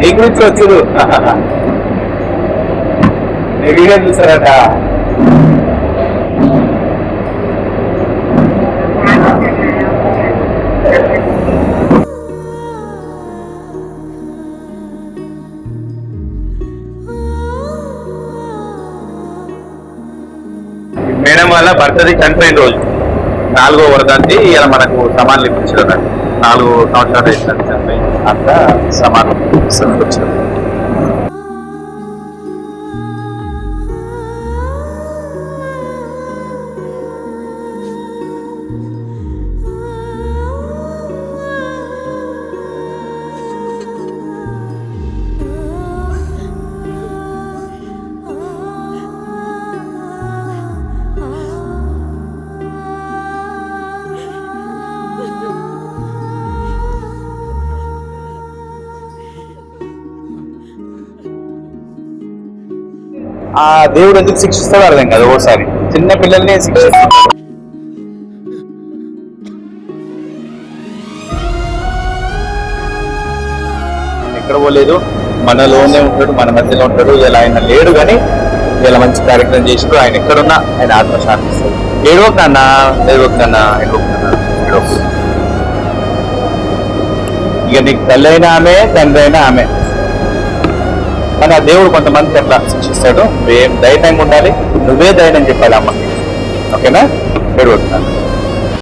నీ గురించి వచ్చుడు నీ వీడియో చూసారట మేడం వల్ల బర్త్డే చనిపోయిన రోజు. నాలుగో వర్గానికి ఇలా మనకు సమాన్లు ఇప్పించడం అన్నట్టు. నాలుగు సంవత్సరాలు ఇచ్చారు చనిపోయి అంతా సమానం వచ్చారు ఆ దేవుడు ఎందుకు శిక్షిస్తాడో అర్థం కాదు ఓసారి. చిన్న పిల్లల్ని శిక్షిస్తాడు. ఎక్కడ పోలేదు. మనలోనే ఉంటాడు మన మధ్యలో ఉంటాడు ఇలా ఆయన లేడు కానీ ఇలా మంచి కార్యక్రమం చేసాడు ఆయన ఎక్కడున్నా ఆయన ఆత్మ శాంతిస్తాడు. ఏడవకన్నా ఏడవకన్నా ఏడవకన్నా ఏడవకు ఇక నీకు తల్లి అయినా ఆమె తండ్రి అయినా ఆమె. కానీ ఆ దేవుడు కొంతమందికి అట్లా శిక్షిస్తాడు నువ్వేం ధైర్యంగా ఉండాలి నువ్వే ధైర్యం చెప్పాలి అమ్మకి ఓకేనా? పెరుగుతున్నాను